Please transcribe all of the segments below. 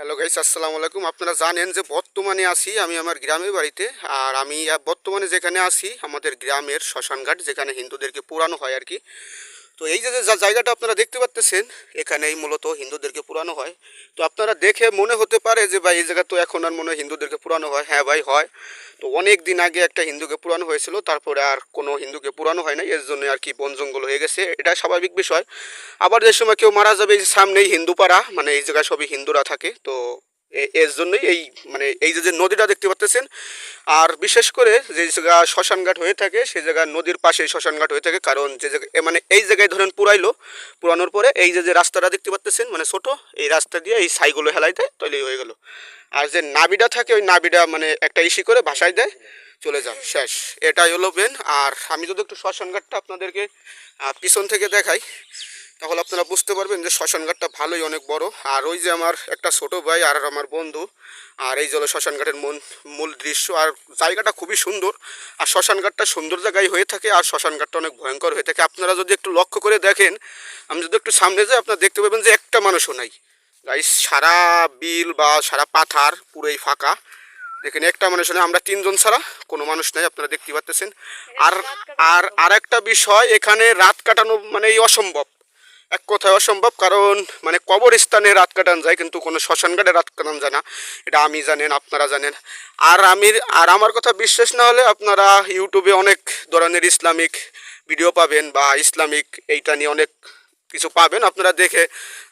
Hello guys, আসসালামু আলাইকুম। আপনারা জানেন যে বর্তমানে আসি আমি আমার গ্রামের বাড়িতে। আর আমি বর্তমানে যেখানে আসি আমাদের গ্রামের শ্মশানঘাট, যেখানে হিন্দুদেরকে পোড়ানো হয় আর কি। তো এই যে জায়গাটা আপনারা দেখতে পাচ্তেছেন, এখানেই মূলত হিন্দুদেরকে পুরানো হয়। তো আপনারা দেখে মনে হতে পারে যে, ভাই, এই জায়গা তো এখন আর মনে হয় হিন্দুদেরকে পুরানো হয়। হ্যাঁ ভাই, হয়। তো অনেক দিন আগে একটা হিন্দুকে পুরানো হয়েছিল, তারপরে আর কোনো হিন্দুকে পুরানো হয় না এর জন্য আর কি বন জঙ্গল হয়ে গেছে। এটা স্বাভাবিক বিষয়। আবার যে সময় কেউ মারা যাবে, এই সামনেই হিন্দু পাড়া মানে এই জায়গায় সবই হিন্দুরা থাকে। তো এর জন্যই এই মানে এই যে নদীটা দেখতে পাচ্ছেন আর বিশেষ করে যে জায়গা শ্মশানঘাট হয়ে থাকে সেই জায়গা নদীর পাশে শ্মশানঘাট হয়ে থাকে, কারণ যে জায়গায় মানে এই জায়গায় ধরেন পুরাইলো, পুরানোর পরে এই যে যে রাস্তাটা দেখতে পাচ্ছেন মানে ছোট, এই রাস্তা দিয়ে এই ছাইগুলো হেলাই দেয় তৈরি হয়ে গেল। আর যে নাবিটা থাকে, ওই নাবিটা মানে একটা ইসি করে ভাসায় দেয়, চলে যাও শেষ। এটাই হলো বেন আর আমি যদি একটু শ্মশানঘাটটা আপনাদেরকে পিছন থেকে দেখাই তাহলে আপনারা বুঝতে পারবেন যে শ্মশানঘাটটা ভালোই অনেক বড়। আর ওই যে আমার একটা ছোট ভাই আর আমার বন্ধু, আর এই জল শ্মশানঘাটের মন মূল দৃশ্য। আর জায়গাটা খুবই সুন্দর। আর শ্মশানঘাটটা সুন্দর জায়গায় হয়ে থাকে, আর শ্মশানঘাটটা অনেক ভয়ঙ্কর হয়ে থাকে। আপনারা যদি একটু লক্ষ্য করে দেখেন, আমি যদি একটু সামনে যাই, আপনারা দেখতে পাবেন যে একটা মানুষও নাই। গাই সারা বিল বা সারা পাথার পুরোই ফাঁকা। দেখেন, একটা মানুষ নেই, আমরা তিনজন ছাড়া কোনো মানুষ নাই, আপনারা দেখতে পাচ্ছেন আর আর আর একটা বিষয়, এখানে রাত কাটানো মানে অসম্ভব। এক কথায় অসম্ভব, কারণ মানে কবরস্থানে রাত কাটানো যায়, কিন্তু কোনো শ্মশানঘাটে রাত কাটান যায় না। এটা আমি জানেন, আপনারা জানেন। আর আমি, আর আমার কথা বিশ্বাস না হলে আপনারা ইউটিউবে অনেক ধরনের ইসলামিক ভিডিও পাবেন বা ইসলামিক এইটা নিয়ে অনেক কিছু পাবেন, আপনারা দেখে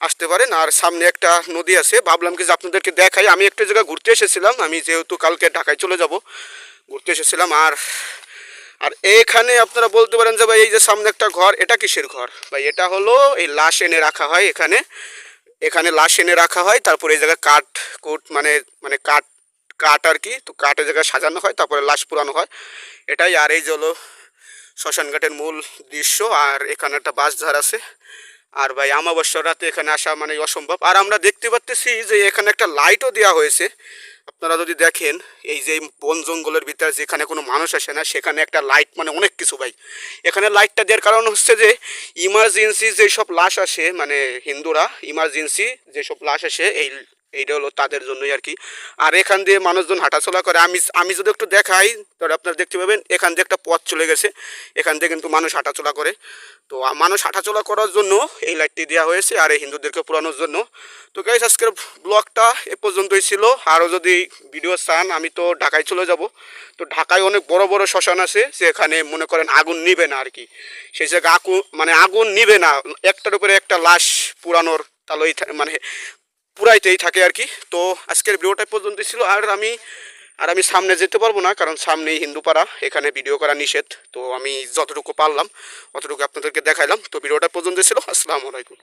আসতে পারেন। আর সামনে একটা নদী আছে, ভাবলাম কি যে আপনাদেরকে দেখাই। আমি একটা জায়গায় ঘুরতে এসেছিলাম, আমি যেহেতু কালকে ঢাকায় চলে যাব, ঘুরতে এসেছিলাম। আর আর এখানে আপনারা বলতে পারেন যে ভাই, এই যে সামনে একটা ঘর, এটা কিসের ঘর? ভাই, এটা হলো এই লাশ এনে রাখা হয় এখানে। এখানে লাশ এনে রাখা হয়, তারপরে এই জায়গায় কাঠ, কুট মানে মানে কাঠ কাঠ আর কি, তো কাঠের জায়গায় সাজানো হয়, তারপরে লাশ পুরানো হয়। এটাই আর এই যে হলো শ্মশানঘাটের মূল দৃশ্য, আর এখানে একটা বাসধার আছে। আর ভাই আমাবস্যার রাতে এখানে আসা মানে অসম্ভব। আর আমরা দেখতে পাচ্তেছি যে এখানে একটা লাইটও দেওয়া হয়েছে। আপনারা যদি দেখেন, এই যে বন জঙ্গলের ভিতরে যেখানে কোনো মানুষ আসে না, সেখানে একটা লাইট মানে অনেক কিছু ভাই। এখানে লাইটটা দেওয়ার কারণ হচ্ছে যে ইমার্জেন্সি যেসব লাশ আসে মানে হিন্দুরা ইমার্জেন্সি যেসব লাশ আসে, এই এইটা হলো তাদের জন্যই আর কি। আর এখান দিয়ে মানুষজন হাঁটাচলা করে। আমি আমি যদি একটু দেখাই, তাহলে আপনারা দেখতে পাবেন, এখান দিয়ে একটা পথ চলে গেছে। এখান দিয়ে কিন্তু মানুষ হাঁটাচলা করে। তো মানুষ হাঁটাচলা করার জন্য এই লাইটটি দেওয়া হয়েছে আর এই হিন্দুদেরকে পুরানোর জন্য। তো গাইস আজকের ব্লগটা এ পর্যন্তই ছিল। আরও যদি ভিডিও চান, আমি তো ঢাকায় চলে যাব। তো ঢাকায় অনেক বড় বড় শ্মশান আছে, যেখানে মনে করেন আগুন নিবে না আর কি। সেই জায়গায় আগুন মানে আগুন নিবে না। একটার উপরে একটা লাশ পুরানোর তাহলেই মানে পুরাইতেই থাকে আর কি। তো আজকের ভিডিওটা পর্যন্ত ছিল। আর আমি আর আমি সামনে যেতে পারব না, কারণ সামনেই হিন্দুপাড়া, এখানে ভিডিও করা নিষেধ। তো আমি যতটুকু পারলাম, অতটুকু আপনাদেরকে দেখাইলাম। তো ভিডিওটা পর্যন্ত ছিল। আসসালামু আলাইকুম।